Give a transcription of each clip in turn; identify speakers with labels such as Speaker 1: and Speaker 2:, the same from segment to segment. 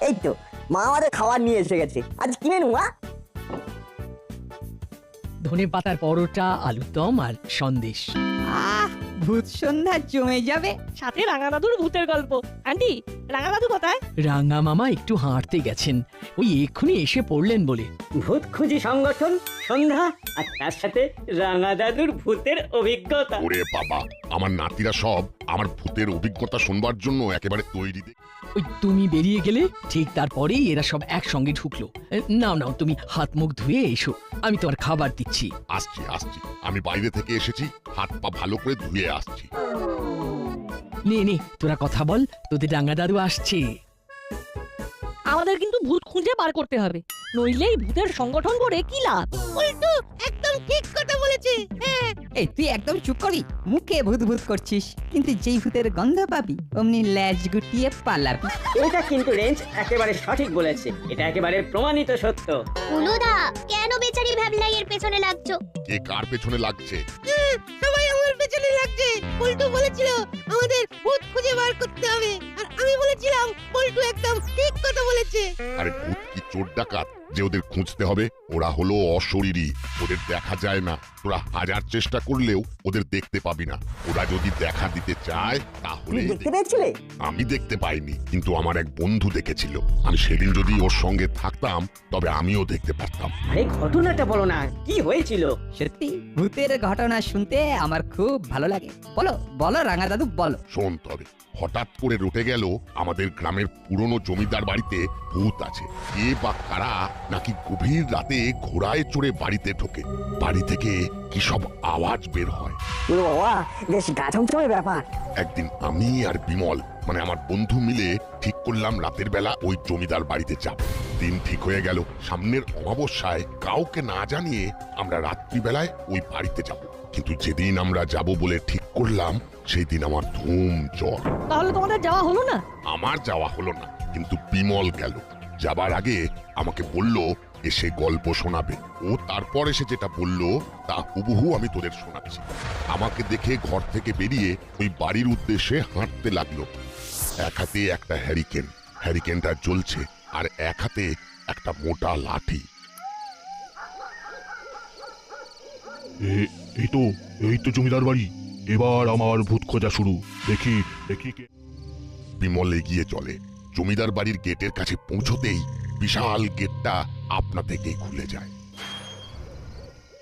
Speaker 1: এই তো মা আমাদের খাবার নিয়ে এসে গেছে। আজ কিনে মেনু মা?
Speaker 2: ধনে পাতার পরোটা আলুর দম আর সন্দেশ।
Speaker 3: আহ ভূত সন্ধ্যা জমে যাবে।
Speaker 4: সাথে রাঙা দাদুর ভূতের গল্প। আন্টি রাঙা দাদু কোথায়?
Speaker 2: রাঙা মামা একটু হাঁটতে গেছেন। ওই এক্ষুনি এসে পড়লেন বলে।
Speaker 5: ভূত খুঁজি সংগঠন সন্ধ্যা আর তার সাথে রাঙা দাদুর ভূতের অভিজ্ঞতা।
Speaker 6: ওরে বাবা আমার নাতিরা সব আমার ভূতের অভিজ্ঞতা শুনবার জন্য একেবারে তৈরি
Speaker 2: ওই তুমি বেরিয়ে গেলে ঠিক তারপরেই এরা সব একসঙ্গে ঢুকলো। নাও নাও তুমি হাত মুখ ধুয়ে এসো। আমি তোমার খাবার দিচ্ছি।
Speaker 6: আসছি আসছি। আমি বাইরে থেকে এসেছি হাত পা ভালো করে ধুয়ে আসছি।
Speaker 2: নে নে তোরা কথা বল তোদের ডাঙ্গা দাদু আসছে।
Speaker 4: আমাদের কিন্তু ভূত খুঁজে বার করতে হবে। নইলেই ভূতের সংগঠন করে কি লাভ? উল্টো একদম ঠিক কথা বলেছে। হ্যাঁ
Speaker 3: এই তুই একদম চুপ করি। মুখে ভূত ভূত করছিস। কিন্তু যেই ভূতের গন্ধ পাবি অমনি ল্যাজ গুটিয়ে পালাবি।
Speaker 5: এটা কিন্তু রেঞ্জ একেবারে সঠিক বলেছে। এটা একেবারে প্রমাণিত সত্য।
Speaker 7: হলুদা কেন বেচারি ভ্যাবলাইয়ের পেছনে লাগছো?
Speaker 6: কে কার পেছনে লাগছে?
Speaker 8: সবাই আমার পেছনে লাগছে। পল্টু বলেছিল আমাদের ভূত খুঁজে বার করতে হবে। আর আমি বলেছিলাম পল্টু একদম ঠিক কথা বলেছে।
Speaker 6: আরে ভূত কি চোর ডাকাত? যে ওদের খুঁজতে হবে ওরা হলো অশরীরী। ওদের দেখা যায় না। তোরা হাজার চেষ্টা করলেও ওদের দেখতে পাবি না। ওরা যদি দেখা দিতে চায় তাহলে
Speaker 1: দেখতে পেয়েছিলে?
Speaker 6: আমি দেখতে পাইনি কিন্তু আমার এক বন্ধু দেখেছিল। আমি সেদিন যদি ওর সঙ্গে থাকতাম তবে আমিও দেখতে পারতাম।
Speaker 5: আরে ঘটনাটা বলো না। কি হয়েছিল?
Speaker 3: সত্যি ভূতের ঘটনা শুনতে আমার খুব ভালো লাগে। বলো বলো রাঙা দাদু বলো।
Speaker 6: শোন তবে হঠাৎ করে রটে গেল আমাদের গ্রামের পুরনো জমিদার বাড়িতে ভূত আছে। কে বা কারা নাকি গভীর রাতে ঘোড়ায় চড়ে বাড়িতে ঢোকে। বাড়ি থেকে কি সব আওয়াজ বের হয়?
Speaker 1: বেশ গা ব্যাপার।
Speaker 6: একদিন আমি আর বিমল মানে আমার বন্ধু মিলে ঠিক করলাম রাতের বেলা ওই জমিদার বাড়িতে যাব। দিন ঠিক হয়ে গেল সামনের অমাবস্যায় কাউকে না জানিয়ে আমরা রাত্রিবেলায় ওই বাড়িতে যাব। কিন্তু যেদিন আমরা যাব বলে ঠিক করলাম সেই দিন আমার ধুম জ্বর।
Speaker 4: তাহলে তোমাদের যাওয়া হলো না?
Speaker 6: আমার যাওয়া হলো না কিন্তু বিমল গেল। যাবার আগে আমাকে বলল এসে গল্প শোনাবে। ও তারপর এসে যেটা বলল তা হুবহু আমি তোদের শোনাচ্ছি। আমাকে দেখে ঘর থেকে বেরিয়ে ওই বাড়ির উদ্দেশ্যে হাঁটতে লাগল। এক হাতে একটা হ্যারিকেন হ্যারিকেনটা জ্বলছে আর এক হাতে একটা মোটা লাঠি।
Speaker 9: এই তো এই তো জমিদার বাড়ি। এবার আমার ভূত খোঁজা শুরু। দেখি দেখি কে
Speaker 6: বিমল এগিয়ে চলে। জমিদার বাড়ির গেটের কাছে পৌঁছতেই বিশাল গেটটা আপনা থেকেই খুলে যায়।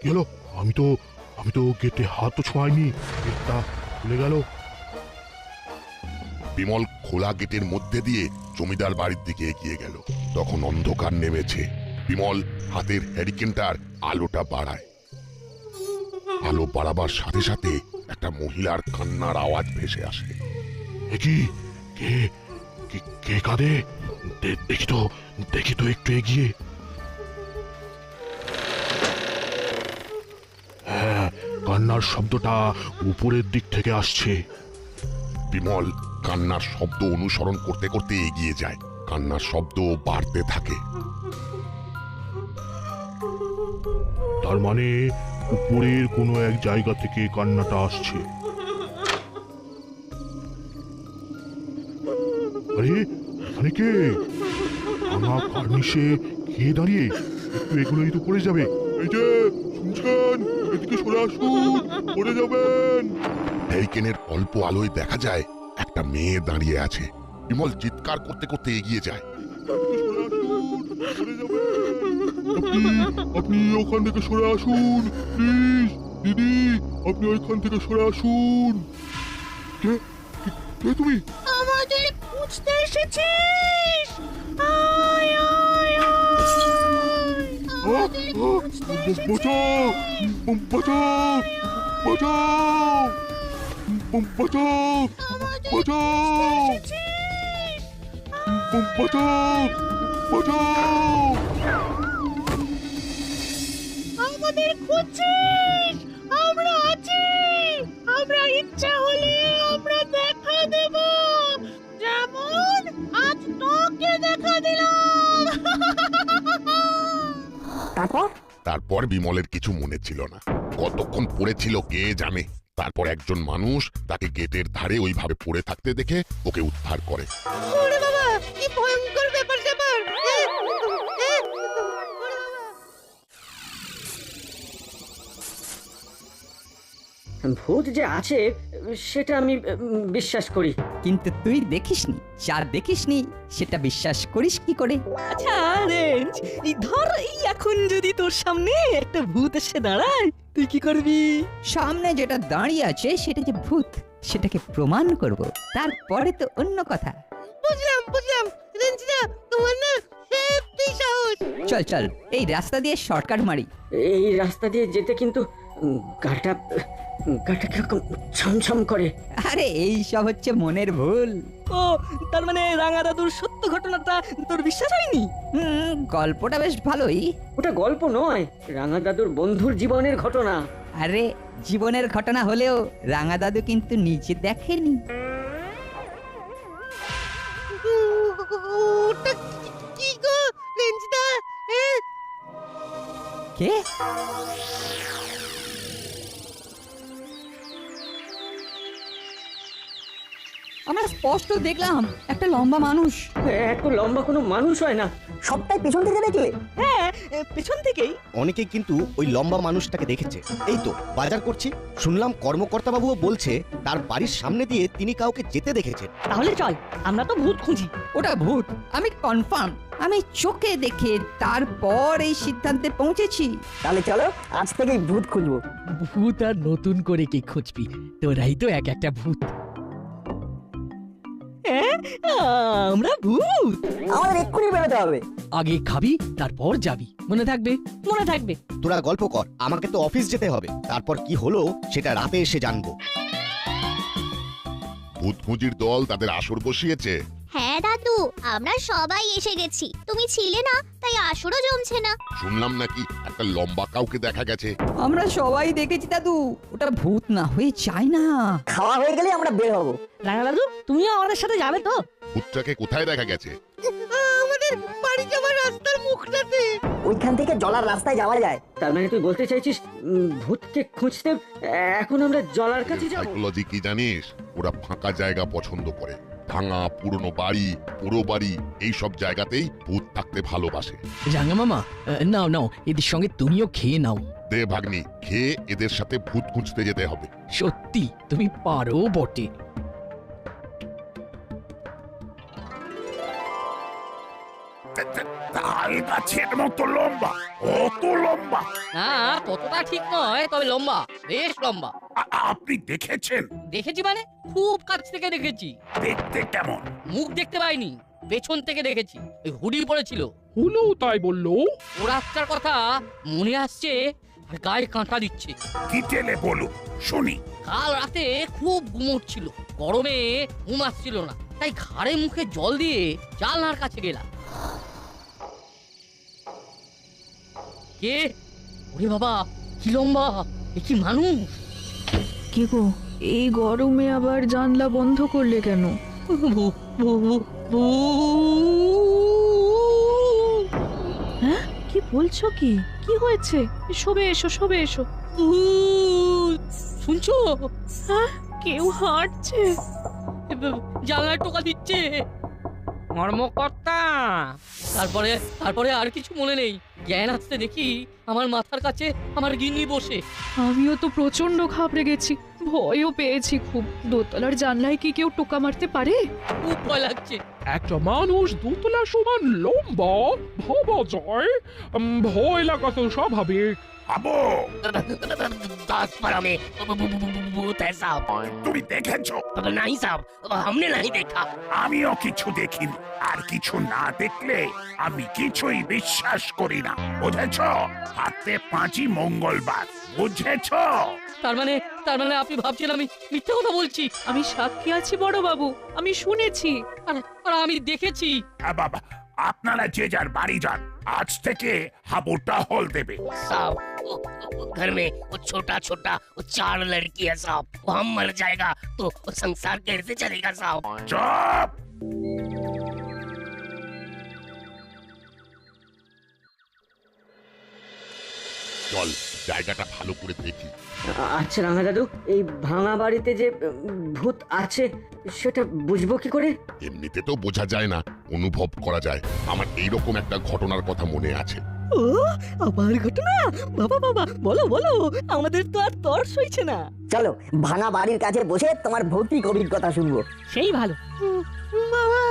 Speaker 9: কি হলো? আমি তো আমি তো গেটে হাতও ছোঁয়াইনি। গেটটা খুলে গেল।
Speaker 6: বিমল খোলা গেটের মধ্যে দিয়ে জমিদার বাড়ির দিকে এগিয়ে গেল। তখন অন্ধকার নেমেছে। বিমল হাতের হ্যারিকেনটার আলোটা বাড়ায়। আলো বাড়াবার সাথে সাথে একটা মহিলার কান্নার আওয়াজ ভেসে আসে।
Speaker 9: কে- কে? কাঁদে? দেখি তো দেখি তো একটু এগিয়ে। হ্যাঁ কান্নার শব্দটা উপরের দিক থেকে আসছে।
Speaker 6: বিমল কান্নার শব্দ অনুসরণ করতে করতে এগিয়ে যায়। কান্নার শব্দ বাড়তে থাকে।
Speaker 9: তার মানে উপরের কোনো এক জায়গা থেকে কান্নাটা আসছে। আরে আরে কে? আমার কার্নিশে খেয়ে দাঁড়িয়ে একটু এগুলোই তো পড়ে যাবে? এই যে শুনছেন? এদিকে সরে আসুন পড়ে যাবেন।
Speaker 6: হ্যারিকেনের অল্প আলোয় দেখা যায় একটা মেয়ে দাঁড়িয়ে আছে। বিমল চিৎকার করতে করতে এগিয়ে যায়।
Speaker 9: আপনি ওখান থেকে সরে আসুন প্লিজ দিদি আপনি ওইখান থেকে সরে আসুন। কে? কে- তুমি?
Speaker 8: আমাদের খুঁজতে এসেছিস! আয় আয় আয়!
Speaker 9: আহ, আহ, বাঁচাও বাঁচাও বাঁচাও বাঁচাও বাঁচাও বাঁচাও বাঁচাও।
Speaker 8: আমাদের খুঁজছিস? আমরা আছি। আমরা ইচ্ছা হলে আমরা দেখা দেব। যেমন আজ তোকে দেখা দিলাম।
Speaker 1: তারপর?
Speaker 6: তারপর বিমলের কিছু মনে ছিল না। কতক্ষণ পড়েছিল কে জানে। তারপর একজন মানুষ তাকে গেটের ধারে ওইভাবে পড়ে থাকতে দেখে ওকে উদ্ধার করে।
Speaker 5: ভূত যে আছে সেটা আমি বিশ্বাস করি।
Speaker 3: কিন্তু তুই দেখিসনি যা দেখিসনি সেটা বিশ্বাস করিস কি করে?
Speaker 4: আচ্ছা রেঞ্জ এই ধর এই এখন যদি তোর সামনে একটা ভূত এসে দাঁড়ায় তুই কি করবি?
Speaker 3: সামনে যেটা দাঁড়িয়ে আছে সেটা যে ভূত সেটাকে প্রমাণ করব। তারপরে তো অন্য কথা।
Speaker 8: বুঝলাম বুঝলাম। রেঞ্জিদা তোমার না হেব্বি সাহস।
Speaker 3: চল চল এই রাস্তা দিয়ে শর্টকাট মারি।
Speaker 5: এই রাস্তা দিয়ে যেতে কিন্তু গাটা গাটা কীরকম ছমছম করে।
Speaker 3: আরে এই সব হচ্ছে মনের ভুল।
Speaker 4: ও তার মানে রাঙা দাদুর সত্য ঘটনাটা তোর বিশ্বাস হয়নি?
Speaker 3: হুম গল্পটা বেশ ভালোই।
Speaker 5: ওটা গল্প নয় রাঙা দাদুর বন্ধুর জীবনের ঘটনা।
Speaker 3: আরে জীবনের ঘটনা হলেও রাঙা দাদু কিন্তু নিজে দেখেনি।
Speaker 8: ওটা কি- কি গো রেঞ্জিদা
Speaker 3: কে? আমরা স্পষ্ট দেখলাম একটা লম্বা মানুষ।
Speaker 5: এত লম্বা কোনো মানুষ হয় না।
Speaker 1: সবটাই পেছন থেকে দেখলে।
Speaker 4: হ্যাঁ পেছন থেকেই।
Speaker 10: অনেকেই কিন্তু ওই লম্বা মানুষটাকে দেখেছে। এই তো বাজার করছি। শুনলাম কর্মকর্তা বাবুও বলছে তার বাড়ির সামনে দিয়ে তিনি কাউকে যেতে দেখেছেন।
Speaker 4: তাহলে চল আমরা তো ভূত খুঁজি।
Speaker 3: ওটা ভূত। আমি কনফার্ম আমি চোখে দেখে তারপর এই সিদ্ধান্তে পৌঁছেছি।
Speaker 1: তাহলে চলো আজ থেকেই ভূত খুঁজবো।
Speaker 2: ভূত আর নতুন করে কি খুঁজবি? তোরাই তো এক একটা ভূত।
Speaker 4: হ্যাঁ আমরা ভূত।
Speaker 1: আমাদের এক্ষুনি বেরোতে হবে।
Speaker 2: আগে খাবি তারপর যাবি। মনে থাকবে?
Speaker 4: মনে থাকবে।
Speaker 10: তোরা গল্প কর আমাকে তো অফিস যেতে হবে। তারপর কি হলো সেটা রাতে এসে জানব।
Speaker 6: ভূত খুঁজির দল তাদের আসর বসিয়েছে।
Speaker 7: হ্যাঁ দাদু আমরা সবাই এসে গেছি। তুমি ছিলে না তাই আসরও জমছে না।
Speaker 6: শুনলাম নাকি একটা লম্বা কাউকে দেখা গেছে।
Speaker 3: আমরা সবাই দেখেছি দাদু। ওটা ভূত না হয়ে যায় না।
Speaker 1: খাওয়া হয়ে গেলে আমরা বের হব।
Speaker 4: রাঙা দাদু তুমিও আমাদের সাথে যাবে তো।
Speaker 6: ভূতটাকে কোথায় দেখা গেছে?
Speaker 8: আমাদের বাড়ি যাওয়ার রাস্তার মুখটাতে।
Speaker 1: ওইখান থেকে জলার রাস্তায় যাওয়া যায়।
Speaker 5: তার মানে তুই বলতে চাইছিস উম, ভূতকে খুঁজতে এখন আমরা জলার কাছে যাব?
Speaker 6: সাইকোলজি কি জানিস? ওরা ফাঁকা জায়গা পছন্দ করে। ভাঙা পুরনো বাড়ি পুরো বাড়ি এইসব জায়গাতেই ভূত থাকতে ভালোবাসে।
Speaker 2: রাঙা মামা আহ, নাও নাও এদের সঙ্গে তুমিও খেয়ে নাও।
Speaker 6: দে ভাগ্নি খেয়ে এদের সাথে ভূত খুঁজতে যেতে হবে।
Speaker 2: সত্যি তুমি পারো বটে।
Speaker 9: গাছের মতো লম্বা অত লম্বা।
Speaker 11: না ততটা ঠিক নয় তবে লম্বা বেশ লম্বা।
Speaker 9: আ- আপনি দেখেছেন?
Speaker 11: দেখেছি মানে? খুব কাছ থেকে দেখেছি।
Speaker 9: দেখতে কেমন?
Speaker 11: মুখ দেখতে পাইনি পেছন থেকে দেখেছি। ওই হুডি পড়েছিল।
Speaker 2: হলো তাই বলল?
Speaker 11: ও রাস্তার কথা মনে আসছে আর গায়ে কাঁটা দিচ্ছে।
Speaker 9: কি টেলে বলুন শুনি।
Speaker 11: কাল রাতে খুব গুমোট ছিল। গরমে ঘুম আসছিল না। তাই ঘাড়ে মুখে জল দিয়ে জানলার কাছে গেলাম। কে? ওরে বাবা কি লম্বা এ কি মানুষ?
Speaker 12: কি গো? এই গরমে আবার জানলা বন্ধ করলে কেন। হ্যাঁ? কি বলছো কি? কি হয়েছে? শোবে এসো শোবে এসো।
Speaker 11: শুনছো?
Speaker 12: হ্যাঁ? কেউ হাঁটছে।
Speaker 11: ব- টোকা দিচ্ছে। কর্মকর্তা তারপরে তারপরে আর কিছু মনে নেই। জ্ঞান আসতে দেখি আমার মাথার কাছে আমার গিনি বসে।
Speaker 12: আমিও তো প্রচণ্ড ঘাবড়ে গেছি। ভয়ও পেয়েছি খুব। দোতলার জানলায় কি কেউ টোকা মারতে পারে?
Speaker 11: খুব ভয় লাগছে।
Speaker 2: একটা মানুষ দুতলা সমান লম্বা ভাবা যায় উম, ভয় লাগা তো স্বাভাবিক
Speaker 9: আবো
Speaker 11: दस पर हमें भूत है साहब
Speaker 9: তুমি দেখেছো
Speaker 11: नहीं साहब हमने नहीं देखा
Speaker 9: আমিও কিছু দেখিনি আর কিছু না দেখলে আমি কিছুই বিশ্বাস করি না বুঝেছ হাতে পাঁচই মঙ্গলবার বুঝেছ
Speaker 11: তার মানে তার মানে আপনি ভাবছেন আমি মিথ্যে কথা বলছি
Speaker 12: আমি সাক্ষী আছি বড় বাবু আমি শুনেছি
Speaker 11: আর আর আমি দেখেছি
Speaker 9: হ্যাঁ বাবা আপনারা যে যার বাড়ি যান আজ থেকে হাবুটা হল দেবে
Speaker 11: साहब वो, वो घर में वो छोटा छोटा वो चार लड़की है साहब वो हम मर जाएगा तो वो संसार कैसे चलेगा साहब
Speaker 9: চপ
Speaker 6: চল জায়গাটা ভালো করে দেখি।
Speaker 5: আচ্ছা রাঙা দাদু এই ভাঙা বাড়িতে যে ভূত আছে সেটা বুঝব কি করে?
Speaker 6: এমনিতে তো বোঝা যায় না অনুভব করা যায়। আমার এইরকম একটা ঘটনার কথা মনে আছে।
Speaker 4: ও আবার ঘটনা? বাবা বাবা বলো বলো আমাদের তো আর তর সইছে না।
Speaker 1: চলো ভাঙা বাড়ির কাছে বসে তোমার ভৌতিক অভিজ্ঞতা শুনব।
Speaker 4: সেই ভালো।
Speaker 8: বাবা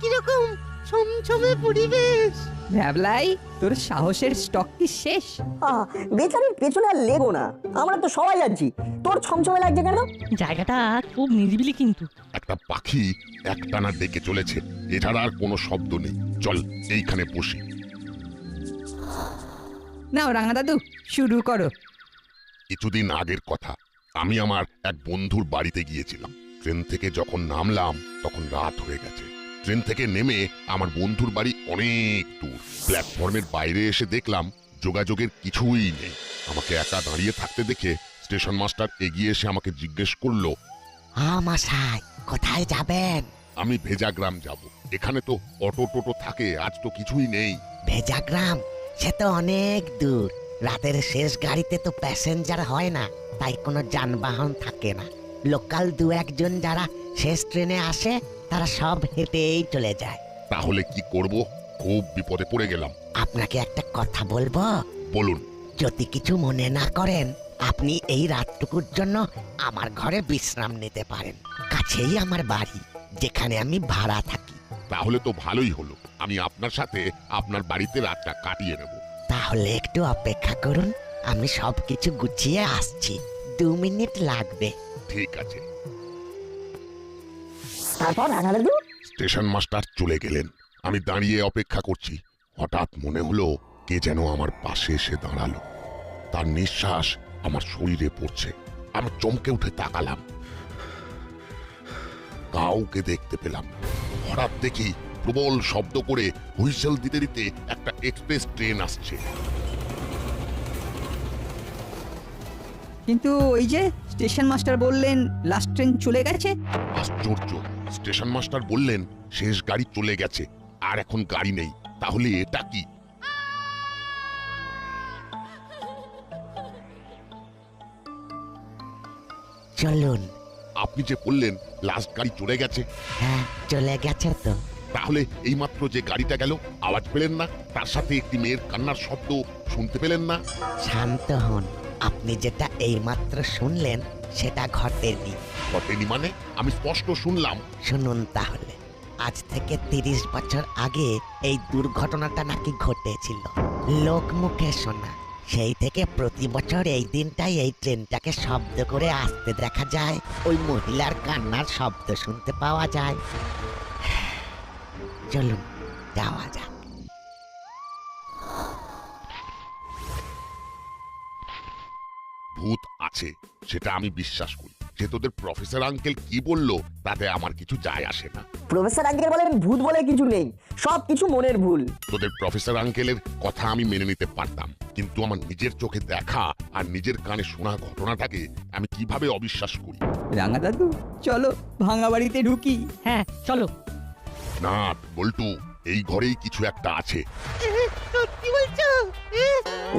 Speaker 8: কীরকম ছমছমে পরিবেশ?
Speaker 3: ভ্যাবলাই তোর সাহসের স্টক কি শেষ?
Speaker 1: আহ, বেচারির পেছনে আর লেগো না। আমরা তো সবাই যাচ্ছি। তোর ছমছমে লাগছে কেন?
Speaker 4: জায়গাটা খুব নিরিবিলি কিন্তু।
Speaker 6: একটা পাখি একটানা ডেকে চলেছে। এছাড়া আর কোনো শব্দ নেই। চল এইখানে বসি।
Speaker 3: নাও রাঙা দাদু শুরু করো।
Speaker 6: কিছুদিন আগের কথা। আমি আমার এক বন্ধুর বাড়িতে গিয়েছিলাম। ট্রেন থেকে যখন নামলাম তখন রাত হয়ে গেছে। ট্রেন থেকে নেমে আমার বন্ধুর বাড়ি অনেক দূর। প্ল্যাটফর্মের বাইরে এসে দেখলাম যোগাযোগের কিছুই নেই। আমাকে একা দাঁড়িয়ে থাকতে দেখে স্টেশন মাস্টার এগিয়ে এসে আমাকে জিজ্ঞেস করল
Speaker 13: হ্যাঁ মশাই কোথায় যাবেন?
Speaker 6: আমি ভেজাগ্রাম যাব। এখানে তো অটো টোটো থাকে আজ তো কিছুই নেই।
Speaker 13: ভেজাগ্রাম? সে তো অনেক দূর। রাতের শেষ গাড়িতে তো প্যাসেঞ্জার হয় না তাই কোনো যানবাহন থাকে না। লোকাল দু একজন যারা শেষ ট্রেনে আসে তারা সব হেঁটেই চলে যায়।
Speaker 6: তাহলে কি করব? খুব বিপদে পড়ে গেলাম।
Speaker 13: আপনাকে একটা কথা বলব?
Speaker 6: বলুন।
Speaker 13: যদি কিছু মনে না করেন আপনি এই রাতটুকুর জন্য আমার ঘরে বিশ্রাম নিতে পারেন। কাছেই আমার বাড়ি যেখানে আমি ভাড়া থাকি।
Speaker 6: তাহলে তো ভালোই হলো। আমি আপনার সাথে আপনার বাড়িতে রাতটা কাটিয়ে নেব।
Speaker 13: তাহলে একটু অপেক্ষা করুন আমি সব কিছু গুছিয়ে আসছি। দু মিনিট লাগবে।
Speaker 6: ঠিক আছে।
Speaker 1: তারপর
Speaker 6: স্টেশন মাস্টার চলে গেলেন। আমি দাঁড়িয়ে অপেক্ষা করছি। হঠাৎ মনে হলো কে যেন আমার পাশে এসে দাঁড়াল। তার নিঃশ্বাস আমার শরীরে পড়ছে। আমি চমকে উঠে তাকালাম। কাউকে দেখতে পেলাম হঠাৎ দেখি প্রবল শব্দ করে হুইসেল দিতে দিতে একটা এক্সপ্রেস ট্রেন আসছে।
Speaker 3: কিন্তু ওই যে স্টেশন মাস্টার বললেন লাস্ট ট্রেন চলে গেছে?
Speaker 6: আশ্চর্য। স্টেশন মাস্টার বললেন শেষ গাড়ি চলে গেছে আর এখন গাড়ি নেই। তাহলে এটা কি?
Speaker 13: চলুন।
Speaker 6: আপনি যে বললেন লাস্ট গাড়ি চলে গেছে।
Speaker 13: হ্যাঁ চলে গেছে তো।
Speaker 6: তাহলে এইমাত্র যে গাড়িটা গেল আওয়াজ পেলেন না? তার সাথে একটি মেয়ের কান্নার শব্দ শুনতে পেলেন না?
Speaker 13: শান্ত হন। আপনি যেটা এইমাত্র শুনলেন সেটা ঘটেনি।
Speaker 6: ঘটেনি মানে? আমি স্পষ্ট শুনলাম।
Speaker 13: শুনুন তাহলে। আজ থেকে তিরিশ বছর আগে এই দুর্ঘটনাটা নাকি ঘটেছিল। লোক মুখে শোনা। সেই থেকে প্রতি বছর এই দিনটাই এই ট্রেনটাকে শব্দ করে আসতে দেখা যায়। ওই মহিলার কান্নার শব্দ শুনতে পাওয়া যায়। চলুন যাওয়া যাক।
Speaker 6: আছে সেটা আমি বিশ্বাস করি। যে তোদের প্রফেসর আঙ্কেল কি বলল তাতে আমার কিছু যায় আসে না।
Speaker 1: প্রফেসর আঙ্কেল বলেন ভূত বলে কিছু নেই সব কিছু মনের ভুল।
Speaker 6: তোদের প্রফেসর আঙ্কেলের কথা আমি মেনে নিতে পারতাম কিন্তু আমার নিজের চোখে দেখা আর নিজের কানে শোনা ঘটনাটাকে আমি কীভাবে অবিশ্বাস করি?
Speaker 3: রাঙা দাদু চলো ভাঙা বাড়িতে ঢুকি।
Speaker 4: হ্যাঁ চলো।
Speaker 6: না বল্টু এই ঘরেই কিছু একটা আছে।
Speaker 8: সত্যি বলছো?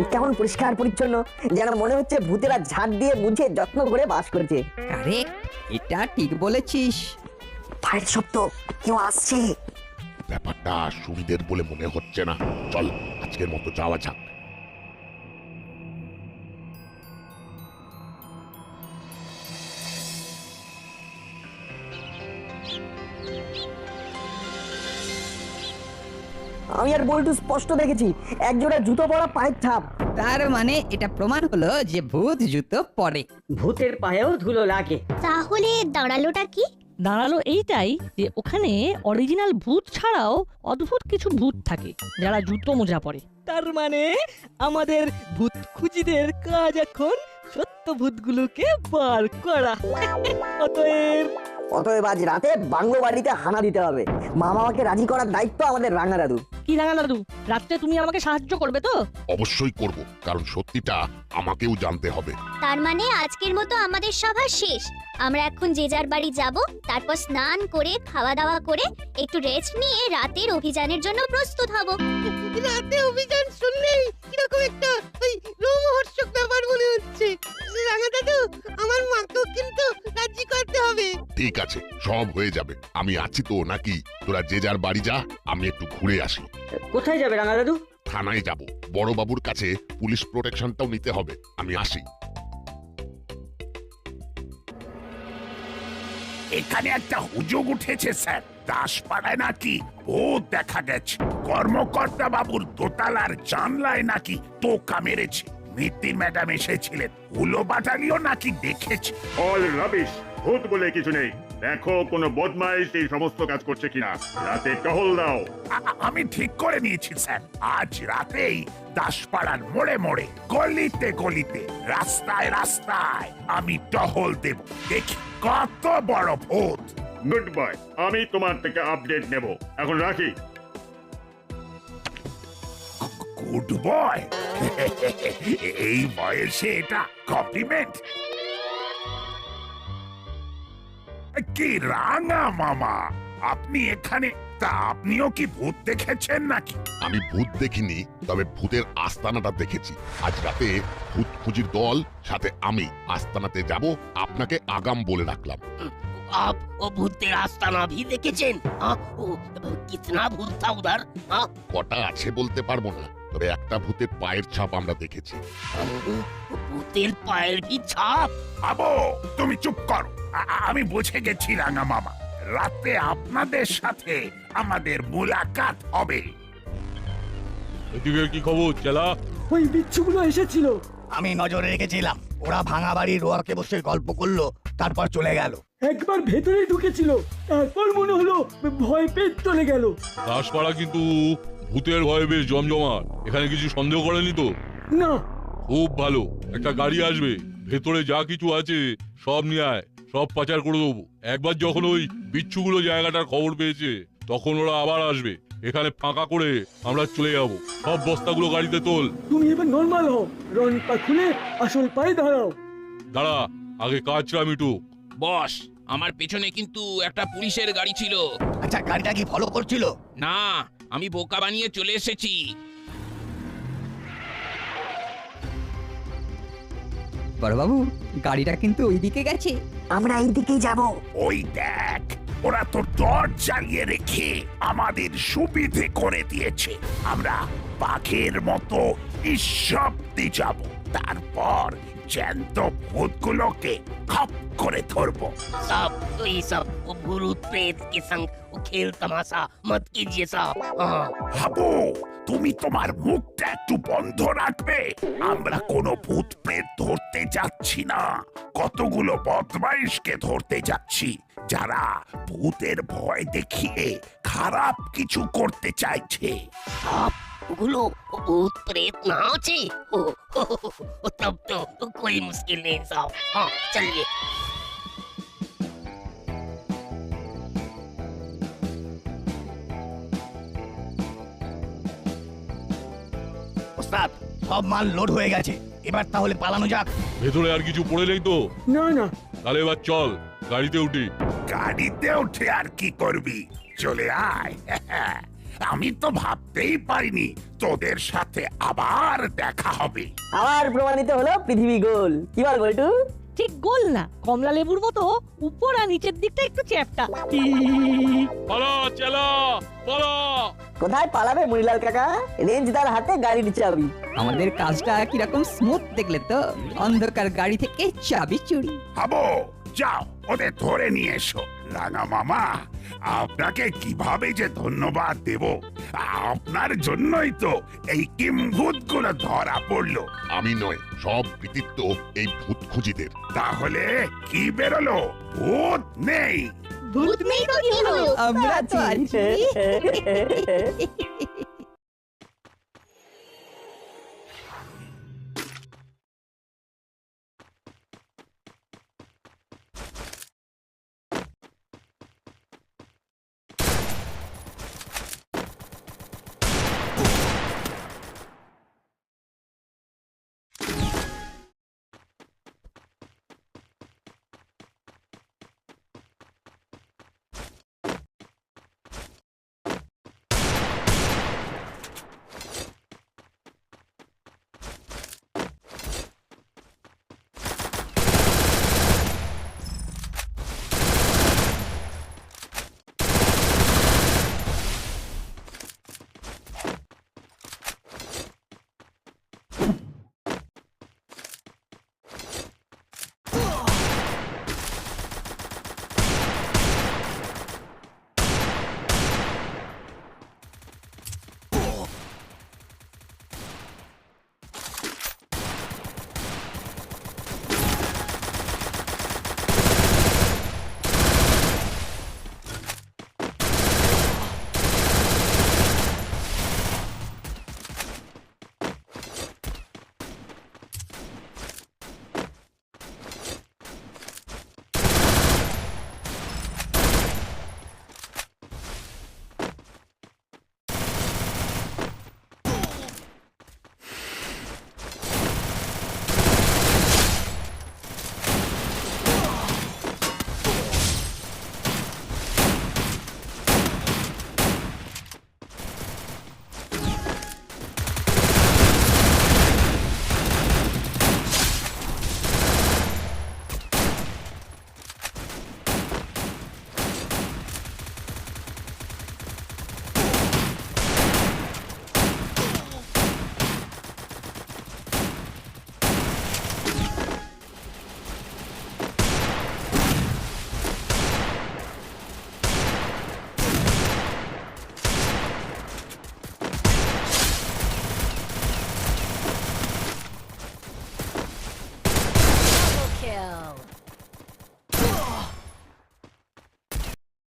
Speaker 1: কেমন পরিষ্কার পরিচ্ছন্ন যেন মনে হচ্ছে ভূতেরা ঝাড় দিয়ে বুঝে যত্ন করে বাস করছে।
Speaker 3: আরে এটা ঠিক বলেছিস।
Speaker 1: পায়ের শব্দ কেউ আসছে।
Speaker 6: ব্যাপারটা সুবিধের বলে মনে হচ্ছে না। চল আজকের মতো যাওয়া যাক।
Speaker 1: আমি আর বল্টু স্পষ্ট দেখেছি। একজোড়া জুতো পরা পায়ের ছাপ।
Speaker 3: তার মানে এটা প্রমাণ হলো যে ভূত জুতো পরে।
Speaker 5: ভূতের পায়েও ধুলো লাগে।
Speaker 7: তাহলে দাঁড়ালোটা কি?
Speaker 4: দাঁড়াল এইটাই যে ওখানে অরিজিনাল ভূত ছাড়াও অদ্ভুত কিছু ভূত থাকে যারা জুতো মোজা পরে। তার মানে আমাদের ভূত খুঁজিদের কাজ এখন সত্য ভূতগুলোকে বার করা। অতএব
Speaker 1: অতএব আজ রাতে বাংলো বাড়িতে হানা দিতে হবে। মা বাবাকে রাজি করার দায়িত্ব আমাদের রাঙা দাদু।
Speaker 4: কি রাঙা দাদু? রাত্রে তুমি আমাকে সাহায্য করবে তো?
Speaker 6: অবশ্যই করব কারণ সত্যিটা আমাকেও জানতে হবে।
Speaker 7: তার মানে আজকের মতো আমাদের সভা শেষ। আমরা এখন যে যার বাড়ি যাব তারপর স্নান করে খাওয়া দাওয়া করে একটু রেস্ট নিয়ে রাতের অভিযানের জন্য প্রস্তুত হব।
Speaker 8: রাতে অভিযান শুনলেই কীরকম একটা ওই রোমহর্ষক ব্যাপার মনে হচ্ছে। রাঙা দাদু আমার মাকেও কিন্তু রাজি
Speaker 6: ঠিক আছে সব হয়ে যাবে। আমি আছি তো নাকি? তোরা যে যার বাড়ি যা আমি একটু ঘুরে আসি।
Speaker 5: কোথায় যাবে রাঙা দাদু?
Speaker 6: থানায় যাব। বড়বাবুর কাছে পুলিশ প্রোটেকশনটাও নিতে হবে। আমি আসি।
Speaker 14: এখানে একটা হুজুগ উঠেছে স্যার। দাসপাড়ায় নাকি ভূত দেখা গেছে। কর্মকর্তা বাবুর দোতলার জানলায় নাকি টোকা মেরেছে। মিত্তির ম্যাডাম এসেছিলেন। হুলো বাটালিও নাকি দেখেছে।
Speaker 9: অল রাবিশ ভূত বলে কিছু নেই। দেখো কোনো বদমাইশ এই সমস্ত কাজ করছে কিনা। রাতে টহল দাও।
Speaker 14: আ- আ- আমি ঠিক করে নিয়েছি স্যার। আজ রাতেই দাসপাড়ার মোড়ে মোড়ে গলিতে গলিতে রাস্তায় রাস্তায় আমি টহল দেব। দেখি কত বড় ভূত।
Speaker 9: গুড বাই আমি তোমার থেকে আপডেট নেব। এখন রাখি।
Speaker 14: গুড বয় এই বয়সে এটা কমপ্লিমেন্ট কি রাঙা মামা আপনি এখানে তা আপনিও কি ভূত দেখেছেন নাকি
Speaker 6: আমি ভূত দেখিনি তবে ভূতের আস্তানাটা দেখেছি আজ রাতে ভূত খুঁজির দল সাথে আমি আস্তানাতে যাব আপনাকে আগাম বলে রাখলাম
Speaker 11: आप वो भूत तेरा आस्ताना भी देखे चेन हाँ वो कितना भूत था उधर हाँ
Speaker 6: কটা আছে বলতে পারবো না তবে একটা ভূতের পায়ের ছাপ আমরা দেখেছি।
Speaker 11: ভূতের পায়ের কি ছাপ?
Speaker 14: আবো তুমি চুপ করো। আ- আ- আমি বুঝে গেছি রাঙা মামা। রাতে আপনাদের সাথে আমাদের মোলাকাত হবে।
Speaker 9: এদিকে কি খবর চেলা?
Speaker 5: ওই বিচ্ছুগুলো এসেছিল।
Speaker 10: আমি নজরে রেখেছিলাম। ওরা ভাঙা বাড়ির রোয়াকে বসে গল্প করল তারপর চলে গেল।
Speaker 5: একবার ভেতরে ঢুকেছিল। তারপর মনে হলো ভয় পেয়ে চলে গেল।
Speaker 9: দাসপাড়া কিন্তু ভূতের ভয়ে বেশ জমজমাট। এখানে কিছু সন্দেহ করেনি তো?
Speaker 5: না।
Speaker 9: খুব ভালো। একটা গাড়ি আসবে। ভেতরে যা কিছু আছে সব নিয়ে আয়। সব পাচার করে দেবো। একবার যখন ওই বিচ্ছুগুলো জায়গাটার খবর পেয়েছে তখন ওরা আবার আসবে। এখানে ফাঁকা করে আমরা চলে যাব। সব বস্তাগুলো গাড়িতে তোল।
Speaker 5: তুমি এবার নর্মাল হও। রন পা খুলে আসল পায়ে দাঁড়াও।
Speaker 9: দাঁড়া আগে কাজটা মিটুক
Speaker 11: বস আমার পেছনে কিন্তু একটা পুলিশের গাড়ি ছিল।
Speaker 10: আচ্ছা গাড়িটা কি ফলো করছিল?
Speaker 11: না আমি বোকা বানিয়ে চলে এসেছি।
Speaker 3: বড়বাবু গাড়িটা কিন্তু ওইদিকে গেছে।
Speaker 1: আমরা এই দিকেই যাব।
Speaker 14: ওই দেখ ওরা তো দর জ্বালিয়ে রেখে আমাদের সুবিধে করে দিয়েছে। আমরা বাঘের মতো নিঃশব্দে যাব। তারপর জ্যান্ত ভূতগুলোকে খপ করে ধরবো
Speaker 11: साहब तो ये सब वो भूत प्रेत के संग वो खेल तमाशा मत कीजिए साहब हाँ
Speaker 14: হাবু তুমি তোমার মুখটা একটু বন্ধ রাখবে আমরা কোনো ভূত প্রেত ধরতে যাচ্ছি না কতগুলো বদমাইশকে ধরতে যাচ্ছি যারা ভূতের ভয় দেখিয়ে খারাপ কিছু করতে চাইছে
Speaker 11: साहब ওগুলো ভূত প্রেত না আছে ও, हो, हो, हो, हो, तब तो कोई मुश्किल नहीं साहब हाँ चलिए
Speaker 10: ওস্তাদ সব মাল লোড হয়ে গেছে এবার তাহলে পালানো যাক
Speaker 9: ভেতরে আর কিছু পড়ে নেই তো
Speaker 5: না না
Speaker 9: তাহলে এবার চল গাড়িতে উঠি
Speaker 14: গাড়িতে উঠে আর কি করবি চলে আয় আমি তো ভাবতেই পারিনি তোদের সাথে আবার দেখা হবে।
Speaker 1: আবার প্রমাণিত হলো পৃথিবী গোল। কি বল বলটু?
Speaker 4: ঠিক গোল না কমলা লেবুর মতো উপর আর নিচের দিকটা একটু চ্যাপটা।
Speaker 9: পালা চেলা পালা
Speaker 1: কোথায় পালাবে মুড়িলাল কাকা? রেঞ্জদার হাতে গাড়ির চাবি।
Speaker 3: আমাদের কাজটা কীরকম স্মুথ দেখলে তো? অন্ধকার গাড়ি থেকে চাবি চুরি।
Speaker 14: হাবো যাও। ওদের ধরে নিয়ে এসো। রাঙা মামা আপনাকে কীভাবে যে ধন্যবাদ দেব আপনার জন্যই তো এই কিম্ভূতগুলো ধরা পড়ল।
Speaker 6: আমি নয় সব কৃতিত্ব এই ভূত খুঁজিদের
Speaker 14: তাহলে কি বেরোলো? ভূত নেই।
Speaker 7: ভূত নেই তো কি হলো?
Speaker 3: আমরা তো আছি